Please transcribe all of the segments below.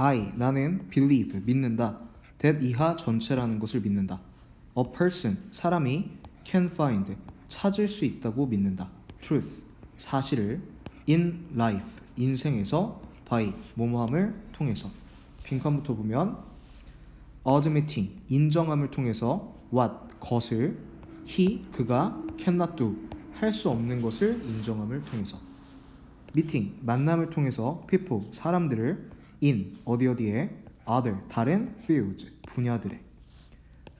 I 나는 believe 믿는다. that 이하 전체라는 것을 믿는다. A person 사람이 can find 찾을 수 있다고 믿는다. truth 사실을 in life 인생에서 by 뭐뭐함을 통해서 빈칸부터 보면 admitting 인정함을 통해서 what 것을 he 그가 cannot do 할 수 없는 것을 인정함을 통해서 meeting 만남을 통해서 people 사람들을 in 어디 어디에 other 다른 fields 분야들에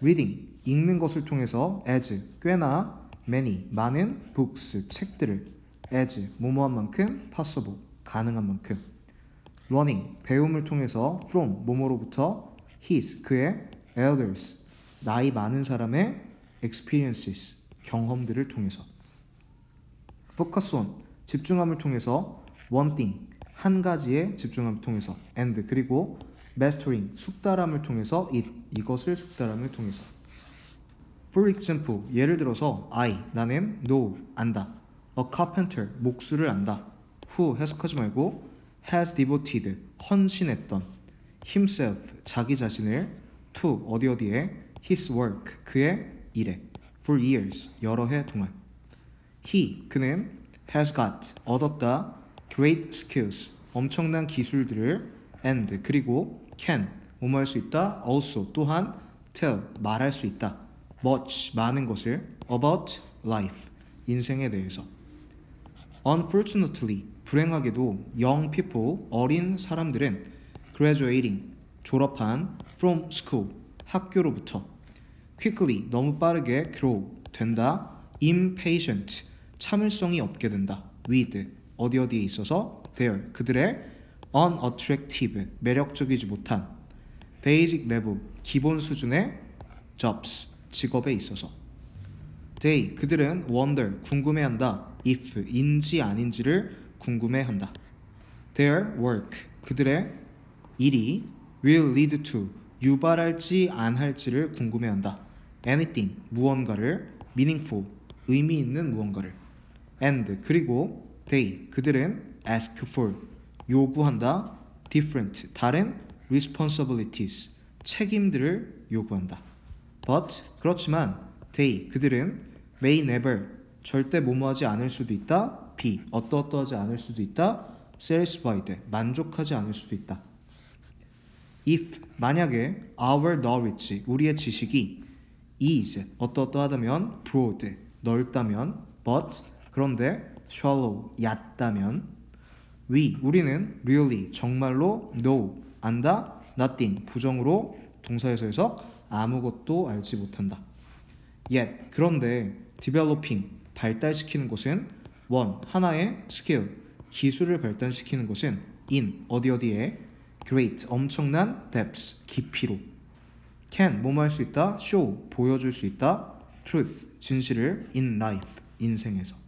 reading 읽는 것을 통해서 as 꽤나 many 많은 books 책들을 as 뭐뭐한 만큼 possible 가능한 만큼 learning 배움을 통해서 from 뭐뭐로부터 his 그의 elders 나이 많은 사람의 experiences 경험들을 통해서 focus on 집중함을 통해서 one thing 한 가지에 집중함을 통해서 and 그리고 mastering 숙달함을 통해서 it 이것을 숙달함을 통해서 For example 예를 들어서 I 나는 know 안다 A carpenter 목수를 안다 who 해석하지 말고 has devoted 헌신했던 himself 자기 자신을 to 어디 어디에 his work 그의 일에 for years 여러 해 동안 he 그는 has got 얻었다 great skills 엄청난 기술들을 and 그리고 can 뭐뭐 할 수 있다 also 또한 tell 말할 수 있다 much 많은 것을 about life 인생에 대해서 unfortunately 불행하게도 young people 어린 사람들은 graduating 졸업한 from school 학교로부터 quickly 너무 빠르게 grow 된다 impatient 참을성이 없게 된다 with 어디 어디에 있어서 their 그들의 unattractive 매력적이지 못한 basic level 기본 수준의 jobs 직업에 있어서 they 그들은 wonder 궁금해한다 if 인지 아닌지를 궁금해한다 their work 그들의 일이 will lead to 유발할지 안 할지를 궁금해한다 anything 무언가를 meaningful 의미 있는 무언가를 and 그리고 they 그들은 ask for 요구한다 different 다른 responsibilities 책임들을 요구한다 but 그렇지만 they 그들은 may never 절대 뭐뭐하지 않을 수도 있다 be 어떠어떠하지 않을 수도 있다 satisfied 만족하지 않을 수도 있다 if 만약에 our knowledge 우리의 지식이 is 어떠어떠하다면 broad 넓다면 but 그런데 shallow 얕다면 we 우리는 really 정말로 know 안다 nothing 부정으로 동사에서 해석 아무것도 알지 못한다. yet 그런데 developing 발달시키는 것은 one 하나의 skill 기술을 발달시키는 것은 in 어디 어디에 great 엄청난 depths 깊이로. Can 뭐뭐 할 수 있다? Show 보여줄 수 있다? Truth 진실을 in life 인생에서